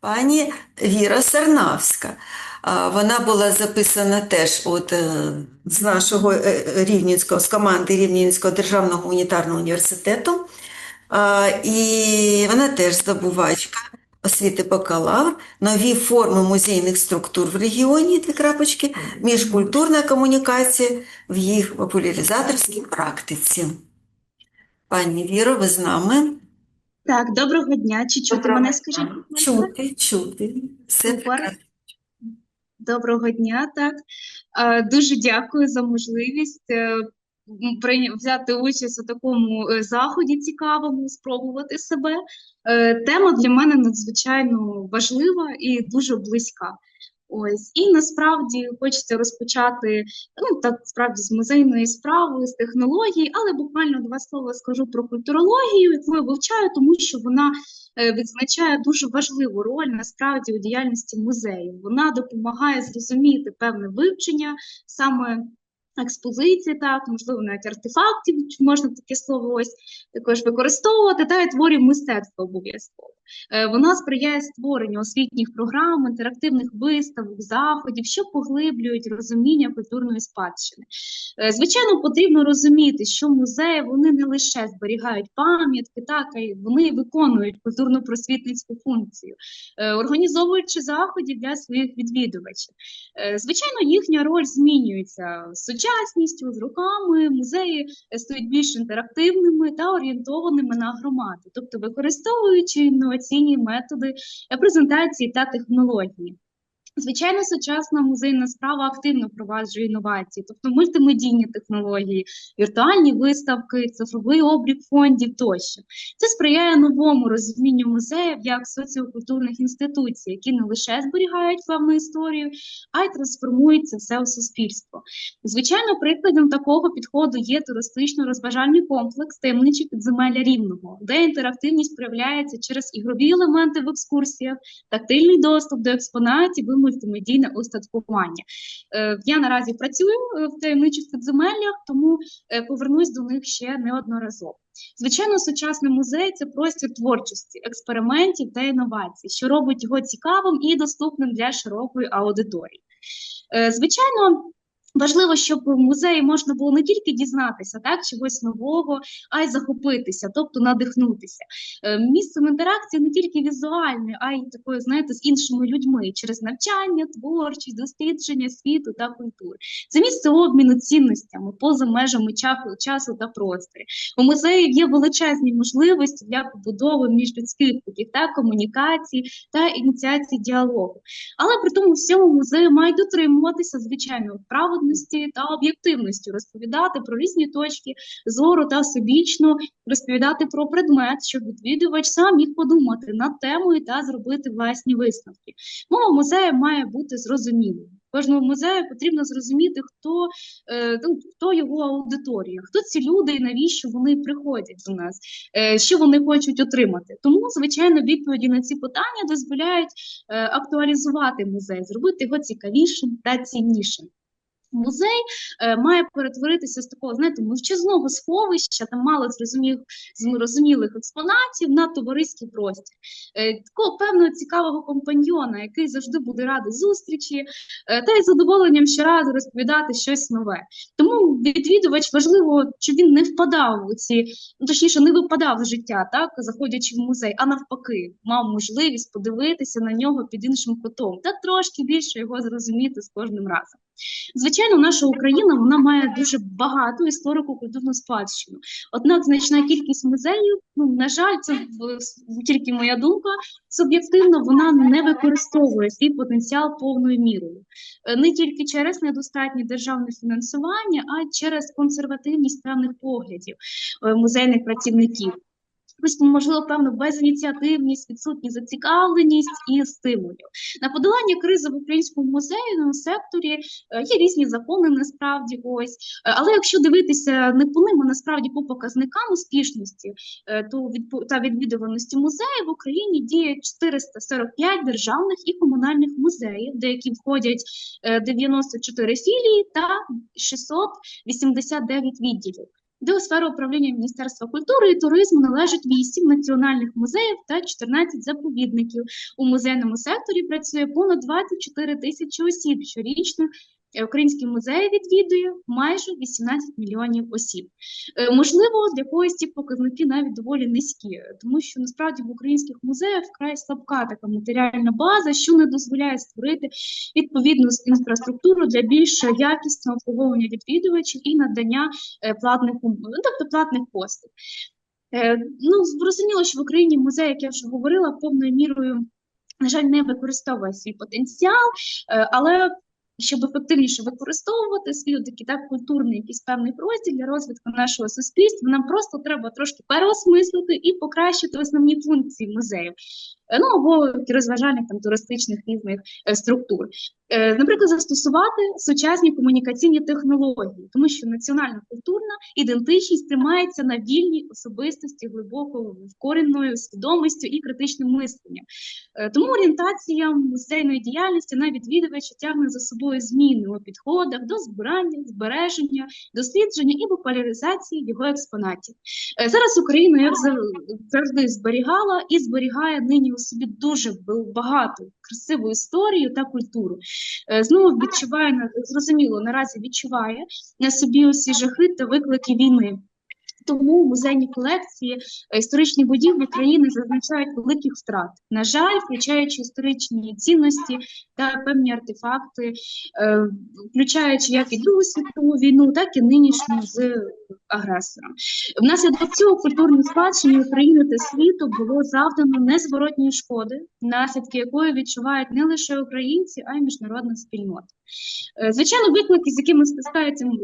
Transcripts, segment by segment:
пані Віра Сарнавська. Вона була записана теж от, е, з нашого е, е, Рівненського, з команди Рівненського державного гуманітарного університету. І вона теж здобувачка освіти бакалавр, нові форми музейних структур в регіоні, дві крапочки, міжкультурна комунікація в їх популяризаторській практиці. Пані Віро, ви з нами? Так, доброго дня. Чи чути Доброго мене, скажіть? Чути, чути. Все Доброго дня, так. Дуже дякую за можливість е, взяти участь у такому е, заході цікавому, спробувати себе. Е, Тема для мене надзвичайно важлива і дуже близька. Ось, і насправді хочеться розпочати, ну так справді з музейної справи, з технології, але буквально два слова скажу про культурологію, яку я вивчаю, тому що вона е, відзначає дуже важливу роль насправді у діяльності музею. Вона допомагає зрозуміти певне вивчення саме експозиції, так, можливо, навіть артефактів, чи можна таке слово ось також використовувати, та й творів мистецтва обов'язково. Е, Вона сприяє створенню освітніх програм, інтерактивних виставок, заходів, що поглиблюють розуміння культурної спадщини. Е, Звичайно, потрібно розуміти, що музеї вони не лише зберігають пам'ятки, так, а вони виконують культурно-просвітницьку функцію, е, організовуючи заходи для своїх відвідувачів. Звичайно, їхня роль змінюється сучасністю, з руками Музеї е, стають більш інтерактивними та орієнтованими на громаду, тобто використовуючи інноваційні методи е, презентації та технології. Звичайно, сучасна музейна справа активно впроваджує інновації, тобто мультимедійні технології, віртуальні виставки, цифровий облік фондів тощо. Це сприяє новому розумінню музеїв як соціокультурних інституцій, які не лише зберігають певну історію, а й трансформують це все у суспільство. Звичайно, прикладом такого підходу є туристично-розважальний комплекс таємничі підземелля Рівного, де інтерактивність проявляється через ігрові елементи в екскурсіях, тактильний доступ до експонатів і мультимедійне устаткування. Е, Я наразі працюю е, в таємничих підземеллях, тому е, повернусь до них ще неодноразово. Звичайно, сучасний музей це простір творчості, експериментів та інновацій, що робить його цікавим і доступним для широкої аудиторії. Звичайно, важливо, щоб в музеї можна було не тільки дізнатися так, чогось нового, а й захопитися, тобто надихнутися. Е, Місцем інтеракції не тільки візуальне, а й такою, знаєте, з іншими людьми через навчання, творчість, дослідження світу та культури. Це місце обміну цінностями поза межами часу та простору. У музеїв є величезні можливості для побудови міжлюдських таких та комунікацій та ініціації діалогу. Але при тому всьому музеї мають дотримуватися звичайно праведності та об'єктивності, розповідати про різні точки зору та всебічно розповідати про предмет, щоб відвідувач сам міг подумати над темою та зробити власні висновки. Мова музею має бути зрозумілою. Кожному музею потрібно зрозуміти, хто, е, ну, хто його аудиторія, хто ці люди і навіщо вони приходять до нас, е, що вони хочуть отримати. Тому, звичайно, відповіді на ці питання дозволяють е, актуалізувати музей, зробити його цікавішим та ціннішим. Музей е, має перетворитися з такого, знаєте, мовчазного сховища, там мало зрозумілих, зрозумілих експонатів на товариський простір. Е, такого певного цікавого компаньйона, який завжди буде радий зустрічі, е, та й задоволенням щоразу розповідати щось нове. Тому відвідувач важливо, щоб він не впадав у ці, ну точніше, не випадав з життя, так, заходячи в музей, а навпаки, мав можливість подивитися на нього під іншим кутом та трошки більше його зрозуміти з кожним разом. Звичайно, наша Україна вона має дуже багату історико-культурну спадщину. Однак значна кількість музеїв, ну на жаль, це тільки моя думка, суб'єктивно вона не використовує свій потенціал повною мірою. Е, Не тільки через недостатнє державне фінансування, а й через консервативність певних поглядів е, музейних працівників. Ось, можливо, певно, безініціативність, відсутність зацікавленість і стимулів. На подолання кризи в українському музейному секторі е, є різні закони насправді ось. Е, Але якщо дивитися не по ним, а насправді по показникам успішності е, то та відвідуваності музеїв в Україні діє 445 державних і комунальних музеїв, до яких входять е, 94 філії та 689 відділів. До сфери управління Міністерства культури і туризму належить 8 національних музеїв та 14 заповідників. У музейному секторі працює понад 24 тисячі осіб щорічно. Е, Українські музеї відвідує майже 18 мільйонів осіб. Е, Можливо, для когось ці показники навіть доволі низькі, тому що насправді в українських музеях вкрай слабка така матеріальна база, що не дозволяє створити відповідну інфраструктуру для більш якісного обслуговування відвідувачів і надання е, платних ну, тобто платних послуг. Ну, зрозуміло, що в Україні музей, як я вже говорила, повною мірою, на жаль, не використовує свій потенціал, але щоб ефективніше використовувати свій такий так культурний якийсь певний простір для розвитку нашого суспільства, нам просто треба трошки переосмислити і покращити основні функції музеїв. Е, Ну або розважальних там туристичних різних е, структур. Е, Наприклад, застосувати сучасні комунікаційні технології, тому що національна культурна ідентичність тримається на вільній особистості, глибоко вкоренною свідомістю і критичним мисленням. Тому орієнтація музейної діяльності на відвідувача тягне за собою зміни у підходах до збирання, збереження, дослідження і популяризації його експонатів. Зараз Україна, як завжди, зберігала і зберігає нині у собі дуже б- багату красиву історію та культуру. Е, Знову відчуває зрозуміло, наразі відчуває на собі усі жахи та виклики війни. Тому музейні колекції е, історичні будівлі країни зазначають великих втрат. На жаль, включаючи історичні цінності та певні артефакти, е, включаючи як і Другу світову війну, так і нинішню з агресором. Внаслідок цього культурній спадщині України та світу було завдано незворотньої шкоди, наслідки якої відчувають не лише українці, а й міжнародна спільнота. Е, Звичайно, виклики, з якими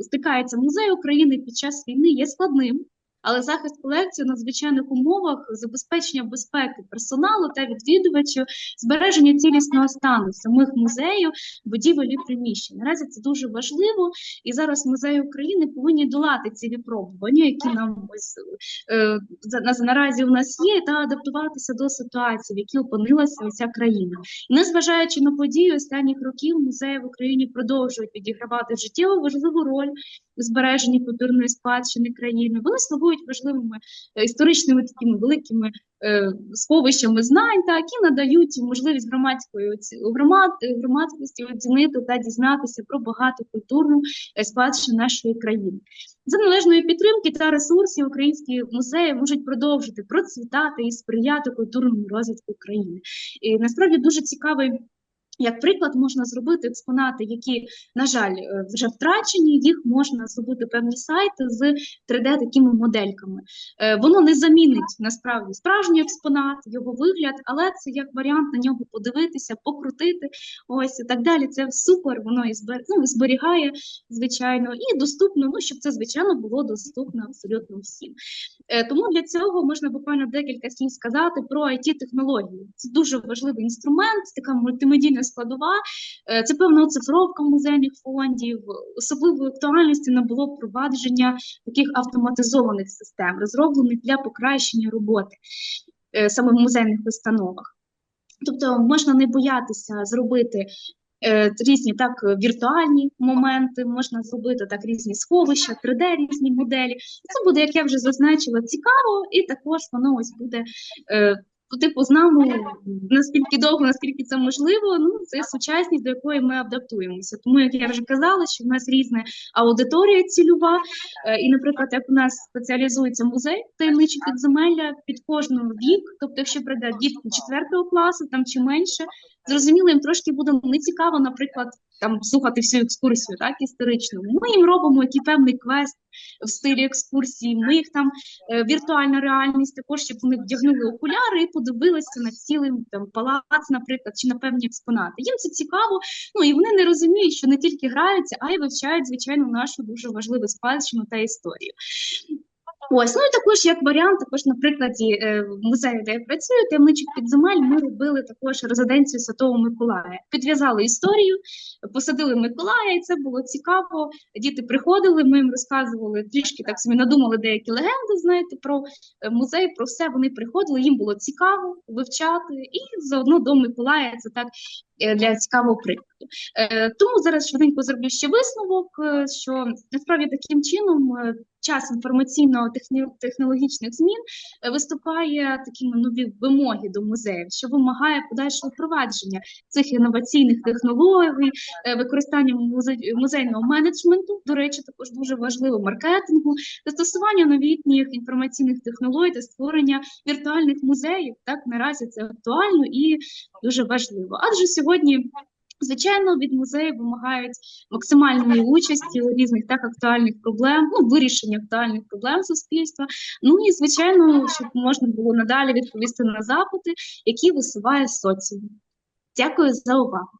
стикається музей України під час війни, є складним, але захист колекції у надзвичайних умовах, забезпечення безпеки персоналу та відвідувачів, збереження цілісного стану самих музеїв, будівель і приміщень. Наразі це дуже важливо, і зараз музеї України повинні долати ці випробування, які нам ось е, наразі у нас є, та адаптуватися до ситуації, в якій опинилася ця країна. І незважаючи на події останніх років, музеї в Україні продовжують відігравати життєво важливу роль у збереженні культурної спадщини країни. Вони слугують важливими е, історичними такими великими е, сховищами знань, так і надають можливість громадської громад, громадськості оцінити та дізнатися про багату культурну е, спадщину нашої країни. За належної підтримки та ресурсів українські музеї можуть продовжити процвітати і сприяти культурному розвитку країни. І насправді дуже цікавий. Як приклад, можна зробити експонати, які, на жаль, е, вже втрачені, їх можна зробити певні сайти з 3D такими модельками. Е, Воно не замінить насправді справжній експонат, його вигляд, але це як варіант на нього подивитися, покрутити, ось і так далі. Це супер, воно і ну, зберігає, звичайно, і доступно, ну, щоб це, звичайно, було доступно абсолютно всім. Е, Тому для цього можна буквально декілька слів сказати про it технології Це дуже важливий інструмент, така мультимедійна складова. Е, Це певна оцифровка музейних фондів. Особливої актуальності набуло впровадження таких автоматизованих систем, розроблених для покращення роботи е, саме в музейних установах. Тобто можна не боятися зробити е, різні так віртуальні моменти, можна зробити так різні сховища, 3D різні моделі. Це буде, як я вже зазначила, цікаво, і також воно ось буде. Е, типу з нами наскільки довго, наскільки це можливо, ну це сучасність, до якої ми адаптуємося. Тому, як я вже казала, що в нас різна аудиторія цільова, Е, і, наприклад, як у нас спеціалізується музей таємничі підземелля під кожну вік, тобто, якщо прийде дітки 4 класу там чи менше, зрозуміло, їм трошки буде нецікаво, наприклад, там слухати всю екскурсію, так історичну. Ми їм робимо який певний квест в стилі екскурсії. Ми їх там е, віртуальна реальність, також щоб вони вдягнули окуляри і подивилися на цілий там палац, наприклад, чи на певні експонати. Їм це цікаво. Ну і вони не розуміють, що не тільки граються, а й вивчають звичайно нашу дуже важливу спадщину та історію. Ось, ну і також як варіант, також на прикладі е, музею, де я працюю, таємничих підземель, ми робили також резиденцію Святого Миколая. Підв'язали історію, посадили Миколая, і це було цікаво. Діти приходили, ми їм розказували трішки так собі надумали деякі легенди, знаєте, про е, музей, про все. Вони приходили, їм було цікаво вивчати, і заодно до Миколая це так для цікавого прикладу. Е, Тому зараз швиденько зроблю ще висновок, е, що насправді таким чином. е, час інформаційно-технологічних змін е, виступає такими нові вимоги до музеїв, що вимагає подальшого впровадження цих інноваційних технологій, е, використання музе- музейного менеджменту, до речі, також дуже важливо маркетингу, застосування новітніх інформаційних технологій та створення віртуальних музеїв. Так наразі це актуально і дуже важливо. Адже сьогодні. Звичайно, від музею вимагають максимальної участі у різних так актуальних проблем, ну вирішення актуальних проблем суспільства. Ну і звичайно, щоб можна було надалі відповісти на запити, які висуває соціум. Дякую за увагу.